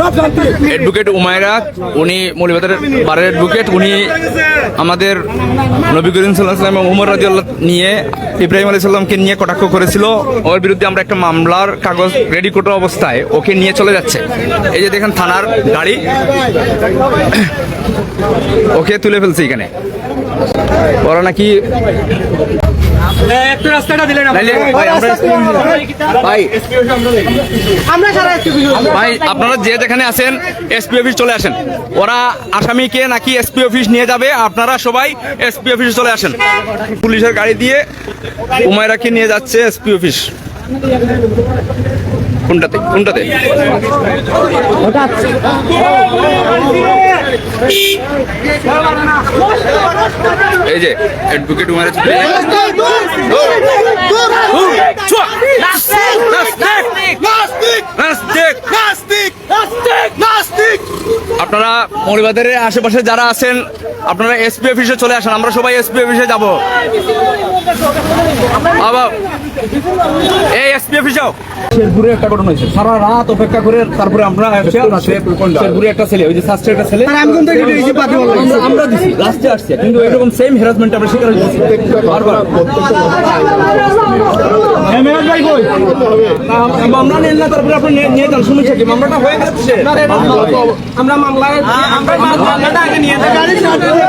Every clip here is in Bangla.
অ্যাডভোকেট উমায়রা উনি মৌলিবাদের বারের অ্যাডভোকেট উনি আমাদের নবী করিম সাল্লাহ সাল্লাম এবং উমর রাজি আল্লাহ নিয়ে ইব্রাহিম আলী সাল্লামকে নিয়ে কটাক্ষ করেছিল। ওর বিরুদ্ধে আমরা একটা মামলার কাগজ রেডি করা অবস্থায় ওকে নিয়ে চলে যাচ্ছে। এই যে দেখেন থানার গাড়ি, ওকে তুলে ফেলছে এখানে। ওরা নাকি একটু রাস্তাটা দিলেন ভাই ভাই। আপনারা যে যেখানে আছেন এসপি অফিস চলে আসেন। ওরা আসামিকে নাকি এসপি অফিস নিয়ে যাবে আপনারা সবাই এসপি অফিসে চলে আসেন। পুলিশের গাড়ি দিয়ে উমায়রাকে নিয়ে যাচ্ছে এসপি অফিস কোনটাতে? কোনটাতে? এই যে অ্যাডভোকেট। আপনারা মৌলিবাজারের আশেপাশে যারা আছেন, আপনারা এসপি অফিসে চলে আসেন, আমরা সবাই এসপি অফিসে যাব। এই এসপি অফিসেও শেরপুরে একটা ঘটনা হয়েছে সারা রাত অপেক্ষা করে তারপরে আমরা শেরপুরে একটা ছেলে ওই যে শাস্ত্রের একটা ছেলে আমরা- আমরা দিছি লাস্টে আসছে কিন্তু এরকম সেম হেরাসমেন্ট আমরা শিকার হয়েছি বারবার হ্যাঁ, মেরাজ ভাই কই? না, মামলা নেন না তারপরে আপনি নিয়ে- যান শুনেছি কি? মামলাটা হয়ে যাচ্ছে। আমরা মামলা আমরা মামলাটা আগে নিয়ে যাই। গাড়ি স্টার্ট করে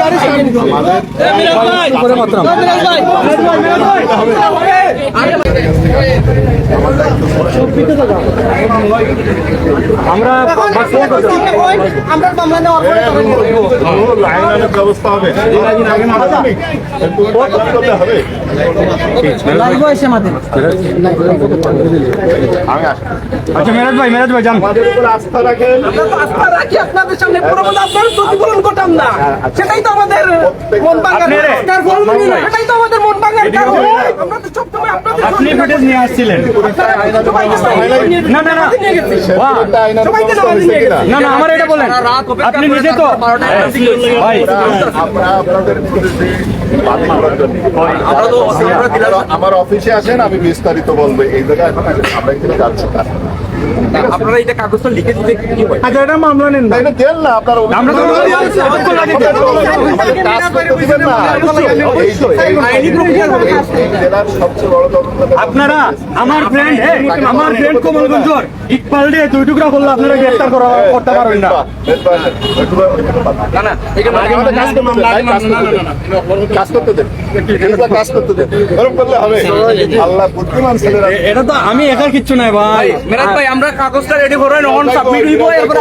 গাড়ি করে মাত্রাম আমরা আমরা মামলা নেওয়ার পরে তখন নিয়ে ব্যবস্থা হবে। হবে। আচ্ছা মেরাজ ভাই মেরাজ ভাই যান। আমাদের উপর আস্থা রাখেন। আস্থা রাখি আপনাদের সামনে। প্রমাণ আপনার প্রতিফলন ঘটাম না। সেটাই তো আমাদের মন ভাঙার সেটাই তো আমাদের মন ভাঙার আমরা তো সবসময় আপনাদের আপনি ফুটেজ নিয়ে আসছিলেন। না না না। না না আমার এটা বলেন। আপনি নিজে তো ভাই। আমরা অফিসে আসেন আমি বিস্তারিত বলব। এই জায়গায় এখন আমরা এখানে যাচ্ছি আপনারা এটা কাগজটা লিখে দিতে কি হয় আচ্ছা এটা মামলা নেন না দেন না আপনার আমরা তো আপনারা আমার ফ্রেন্ড আমার ফ্রেন্ড কমলগঞ্জর ইকবাল দিয়ে দুই টুকরা করলে আপনারা গ্রেফতার করা করতে পারবেন না না না এখানে কাজ করতে দেন, কাজ করতে দেন। কাজ করতে দেন এগুলা কাজ করতে দেন এরকম করলে হবে আল্লাহ বুদ্ধিমান ছেলেরা এটা তো আমি একার কিচ্ছু নাই ভাই মেরাজ ভাই আমরা কাগজটা রেডি করে নন সাবমিট হইব এরপর